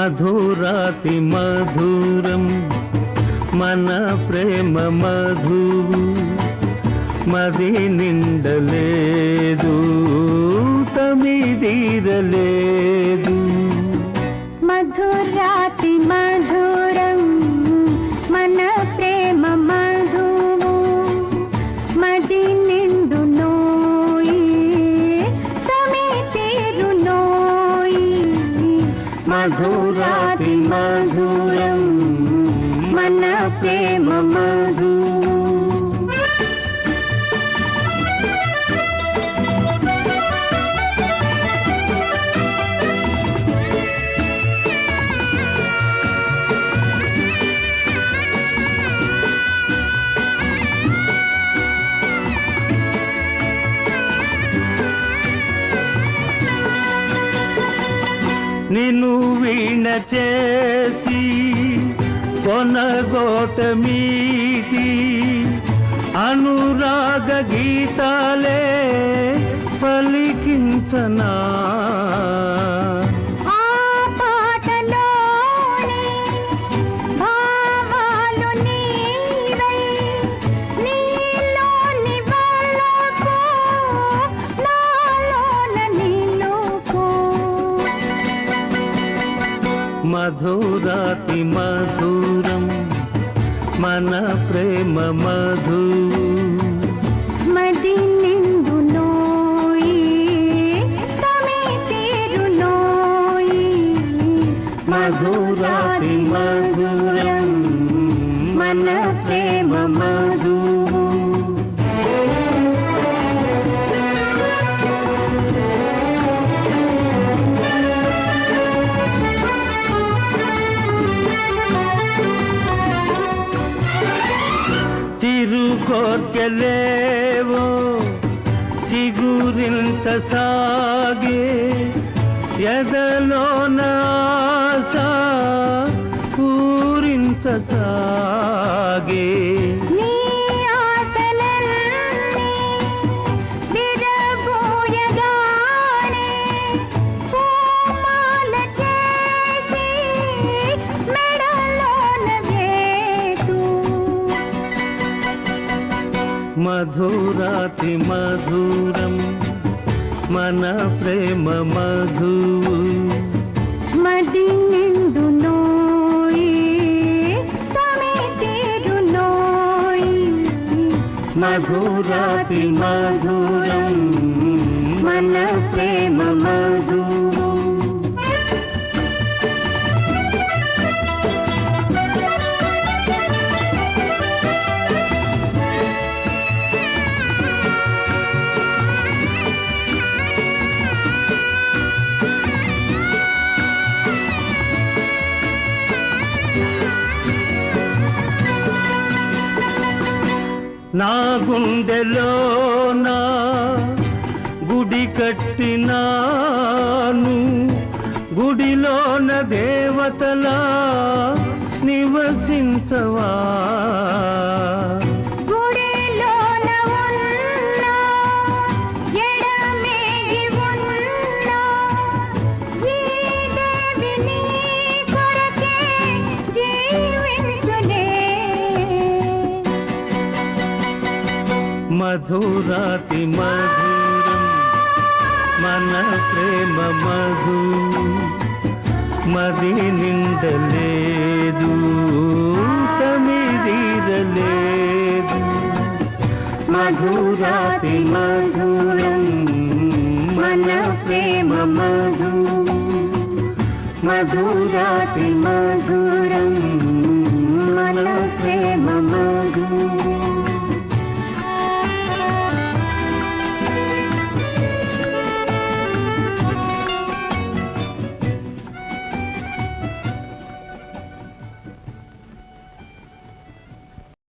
మధురాతి మధురం మన ప్రేమ మధు మది నిండలేదు తమిదీరలే మధురాతి మధురం మన ప్రేమ మధువు నిన్ను వీణ చేసి కొనగోటమీటి అనురాగ గీతాలే పలికించనా. మధురాతి మధురం మన ప్రేమ మధు మది నోయి మధురాతి మధురం మన ప్రేమ మధు చిరు కోర్కెలేవో చిగురించ సాగే ఎదలోన ఆశ పూరించ మధురాతి మధురం మన ప్రేమ మధు మది నిండు మధురాతి మధురం మన ప్రేమ మధు నా గుండెలోన గుడి కట్టినాను? గుడిలోన దేవతలా నివసించవా? మధురాతి మధురం మన ప్రేమ మధు మది నిండలేదు తమిదీరలేదు మధురాతి మధురం మన ప్రేమ మధు మధురాతి మధురం మధు.